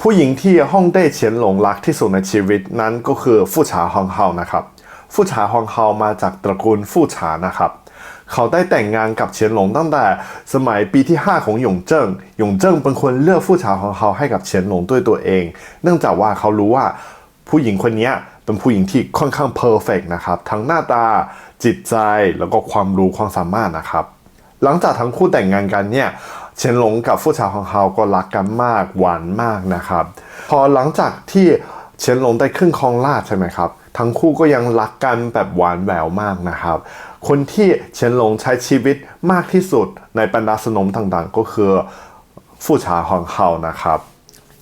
ผู้หญิงที่ฮ่องเต้เฉียนหลงรักที่สุดในชีวิตนั้นก็คือฟู่ฉาฮองเฮานะครับฟู่ฉาฮองเฮามาจากตระกูลฟู่ฉานะครับเขาได้แต่งงานกับเฉียนหลงตั้งแต่สมัยปีที่ 5 ของหยงเจิ้ง หยงเจิ้งเป็นคนเลือกฟู่ฉาของเขาให้กับเฉียนหลงด้วยตัวเอง เนื่องจากว่าเขารู้ว่าผู้หญิงคนนี้เป็นผู้หญิงที่ค่อนข้างเพอร์เฟกนะครับ ทั้งหน้าตา จิตใจ แล้วก็ความรู้ความสามารถนะครับ หลังจากทั้งคู่แต่งงานกันเนี่ย เฉินหลงกับฟู่ฉาของเขาก็รักกันมากหวานมากนะครับ พอหลังจากที่เฉินหลงได้ขึ้นครองราชใช่ไหมครับ ทั้งคู่ก็ยังรักกันแบบหวานแหววมากนะครับ คนที่เฉินหลงใช้ชีวิตมากที่สุดในบรรดาสนมต่างๆ ก็คือฟู่ฉาของเขานะครับ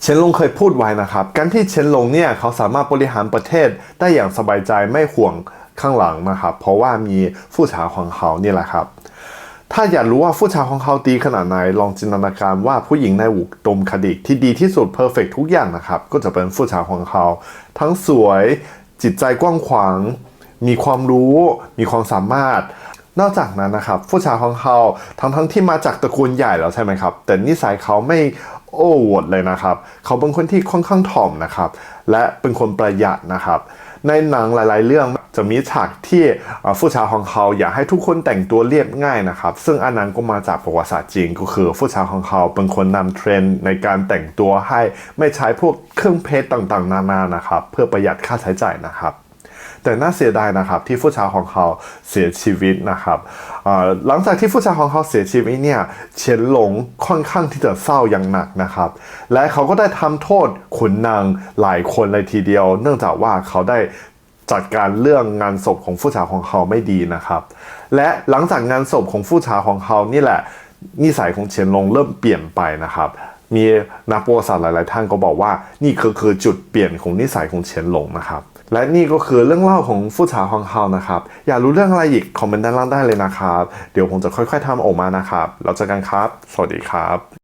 เฉินหลงเคยพูดไว้นะครับ การที่เฉินหลงเนี่ยเขาสามารถบริหารประเทศได้อย่างสบายใจไม่ห่วงข้างหลังนะครับ เพราะว่ามีฟู่ฉาของเขานี่แหละครับ ถ้าอยากรู้ว่าผู้ชายของเขาดีขนาดไหน ลองจินตนาการว่าผู้หญิงในอุดมคติที่ดีที่สุดเพอร์เฟกทุกอย่างนะครับ ก็จะเป็นผู้ชายของเขา ทั้งสวย จิตใจกว้างขวาง มีความรู้ มีความสามารถ นอกจากนั้นนะครับ ผู้ชายของเขาทั้งทั้งที่มาจากตระกูลใหญ่แล้วใช่ไหมครับ แต่นิสัยเขาไม่โอ้วดเลยนะครับ เขาเป็นคนที่ค่อนข้างถ่อมนะครับ และเป็นคนประหยัดนะครับ ในหนังหลาย ๆ เรื่องจะมีฉากที่ผู้ชายของเขาอยากให้ทุกคนแต่งตัวเรียบง่ายนะครับ ซึ่งอันนั้นก็มาจากประวัติศาสตร์จีนก็คือผู้ชายของเขาเป็นคนนำเทรนด์ในการแต่งตัวให้ไม่ใช้พวกเครื่องเพชรต่าง ๆ นานานะครับ เพื่อประหยัดค่าใช้จ่ายนะครับ แต่น่าเสียดายนะครับที่ผู้ชายของเขาเสียชีวิตนะครับหลังจากที่ผู้ชายของเขาเสียชีวิตเนี่ยเฉียนหลงค่อนข้างที่จะเศร้าอย่างหนักนะครับ และเขาก็ได้ทำโทษขุนนางหลายคนเลยทีเดียว เนื่องจากว่าเขาได้จัดการเรื่องงานศพของผู้ชาของเขาไม่ดีนะครับ และหลังจากงานศพของผู้ชาของเขานี่แหละนิสัยของเฉียนหลงเริ่มเปลี่ยนไปนะครับ มีนักประวัติศาสตร์หลาย ๆ ท่านก็บอกว่านี่คือคือจุดเปลี่ยนของนิสัยของเฉียนหลงนะครับ และนี่ก็คือเรื่องเล่าของฟู่ฉาฮองเฮานะครับ อยากรู้เรื่องอะไรอีกคอมเมนต์ด้านล่างได้เลยนะครับ เดี๋ยวผมจะค่อยๆทำออกมานะครับ เราเจอกันครับ สวัสดีครับ